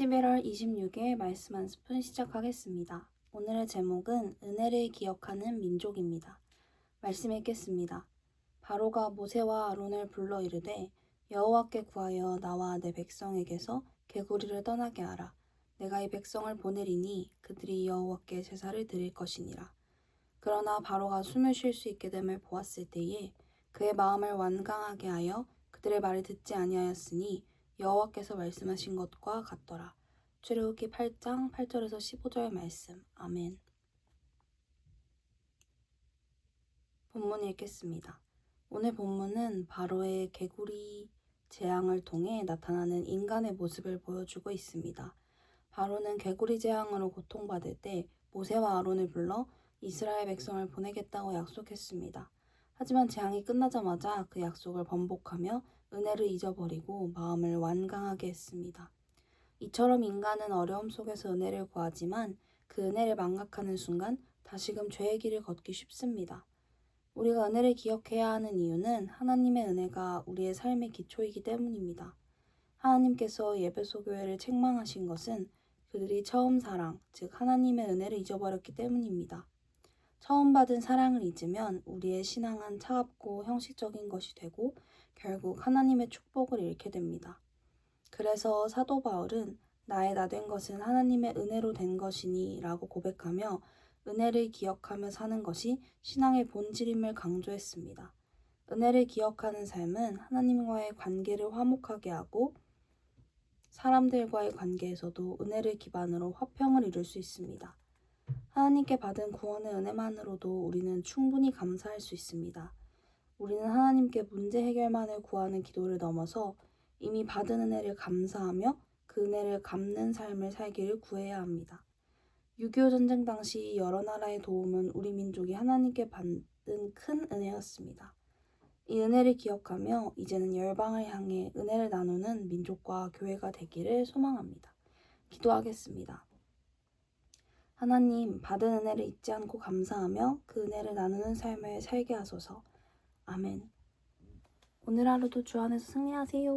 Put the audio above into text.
11월 26일 말씀 한 스푼 시작하겠습니다. 오늘의 제목은 은혜를 기억하는 민족입니다. 말씀 읽겠습니다. 바로가 모세와 아론을 불러 이르되 여호와께 구하여 나와 내 백성에게서 개구리를 떠나게 하라. 내가 이 백성을 보내리니 그들이 여호와께 제사를 드릴 것이니라. 그러나 바로가 숨을 쉴 수 있게 됨을 보았을 때에 그의 마음을 완강하게 하여 그들의 말을 듣지 아니하였으니 여호와께서 말씀하신 것과 같더라. 출애굽기 8장 8절에서 15절 말씀. 아멘. 본문 읽겠습니다. 오늘 본문은 바로의 개구리 재앙을 통해 나타나는 인간의 모습을 보여주고 있습니다. 바로는 개구리 재앙으로 고통받을 때 모세와 아론을 불러 이스라엘 백성을 보내겠다고 약속했습니다. 하지만 재앙이 끝나자마자 그 약속을 번복하며 은혜를 잊어버리고 마음을 완강하게 했습니다. 이처럼 인간은 어려움 속에서 은혜를 구하지만 그 은혜를 망각하는 순간 다시금 죄의 길을 걷기 쉽습니다. 우리가 은혜를 기억해야 하는 이유는 하나님의 은혜가 우리의 삶의 기초이기 때문입니다. 하나님께서 예배소 교회를 책망하신 것은 그들이 처음 사랑, 즉 하나님의 은혜를 잊어버렸기 때문입니다. 처음 받은 사랑을 잊으면 우리의 신앙은 차갑고 형식적인 것이 되고 결국 하나님의 축복을 잃게 됩니다. 그래서 사도 바울은 나의 나 된 것은 하나님의 은혜로 된 것이니 라고 고백하며 은혜를 기억하며 사는 것이 신앙의 본질임을 강조했습니다. 은혜를 기억하는 삶은 하나님과의 관계를 화목하게 하고 사람들과의 관계에서도 은혜를 기반으로 화평을 이룰 수 있습니다. 하나님께 받은 구원의 은혜만으로도 우리는 충분히 감사할 수 있습니다. 우리는 하나님께 문제 해결만을 구하는 기도를 넘어서 이미 받은 은혜를 감사하며 그 은혜를 갚는 삶을 살기를 구해야 합니다. 6.25 전쟁 당시 여러 나라의 도움은 우리 민족이 하나님께 받은 큰 은혜였습니다. 이 은혜를 기억하며 이제는 열방을 향해 은혜를 나누는 민족과 교회가 되기를 소망합니다. 기도하겠습니다. 하나님, 받은 은혜를 잊지 않고 감사하며 그 은혜를 나누는 삶을 살게 하소서. 아멘. 오늘 하루도 주 안에서 승리하세요.